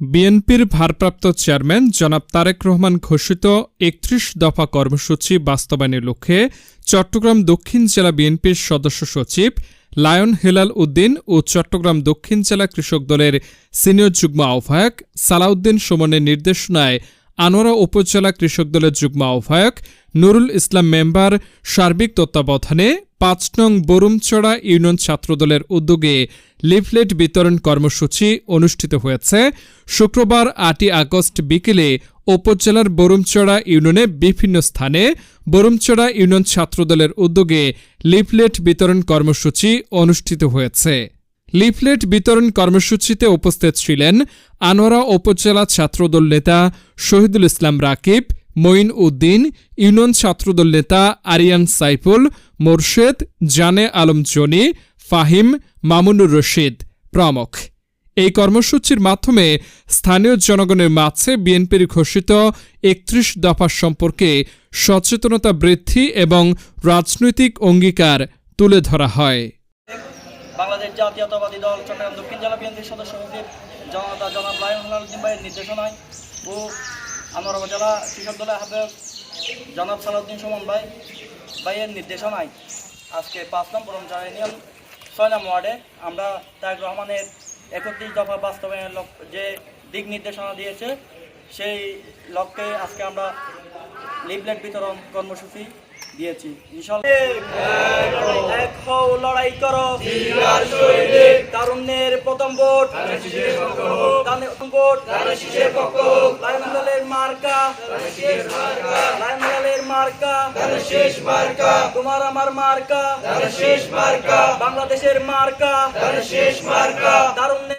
বিএনপির ভারপ্রাপ্ত চেয়ারম্যান জনাব তারেক রহমান ঘোষিত একত্রিশ দফা কর্মসূচি বাস্তবায়নের লক্ষ্যে চট্টগ্রাম দক্ষিণ জেলা বিএনপির সদস্য সচিব লায়ন হেলাল উদ্দিন ও চট্টগ্রাম দক্ষিণ জেলা কৃষক দলের সিনিয়র যুগ্ম আহ্বায়ক সালাউদ্দিন সুমনের নির্দেশনায় আনোয়ারা উপজেলা কৃষক দলের যুগ্ম আহ্বায়ক নুরুল ইসলাম মেম্বার সার্বিক তত্ত্বাবধানে পাঁচ নং বরুমচড়া ইউনিয়ন ছাত্রদলের উদ্যোগে লিফলেট বিতরণ কর্মসূচি অনুষ্ঠিত হয়েছে। শুক্রবার আটই আগস্ট বিকেলে উপজেলার বরুমচড়া ইউনিয়নে বিভিন্ন স্থানে বরুমচড়া ইউনিয়ন ছাত্রদলের উদ্যোগে লিফলেট বিতরণ কর্মসূচি অনুষ্ঠিত হয়েছে। লিফলেট বিতরণ কর্মসূচিতে উপস্থিত ছিলেন আনোয়ারা উপজেলা ছাত্রদল নেতা শহীদুল ইসলাম রাকিব, মঈন উদ্দিন, ইউনিয়ন ছাত্রদল নেতা আরিয়ান সাইফুল, মোরশেদ, জানে আলম জনি, ফাহিম, মামুনুর রশিদ প্রমুখ। এই কর্মসূচির মাধ্যমে স্থানীয় জনগণের মাঝে বিএনপির ঘোষিত একত্রিশ দফা সম্পর্কে সচেতনতা বৃদ্ধি এবং রাজনৈতিক অঙ্গীকার তুলে ধরা হয়। বাংলাদেশ জাতীয়তাবাদী দল চট্টগ্রাম দক্ষিণ জেলা বিএনপির সদস্য সচিব জনতা জনাব উদ্দিন ভাইয়ের নির্দেশনায় ও আমার উপজেলা কৃষক দলের আহ্বায়ক জনাব সালাউদ্দিন সুমন ভাই ভাইয়ের নির্দেশনায় আজকে পাঁচ নম্বর ইউনিয়ন ছয় নম্বর ওয়ার্ডে আমরা তারেক রহমানের একত্রিশ দফা বাস্তবায়নের যে দিক নির্দেশনা দিয়েছে, সেই লক্ষ্যে আজকে আমরা লিফলেট বিতরণ কর্মসূচি দিয়েছি। লড়াই করো। তারুণ্যের প্রথম ভোট। ভোট। লাইমুল্লালের মার্কা। শেষ মার্কা। তোমার আমার মার্কা। বাংলাদেশের মার্কা। তারুণ্যের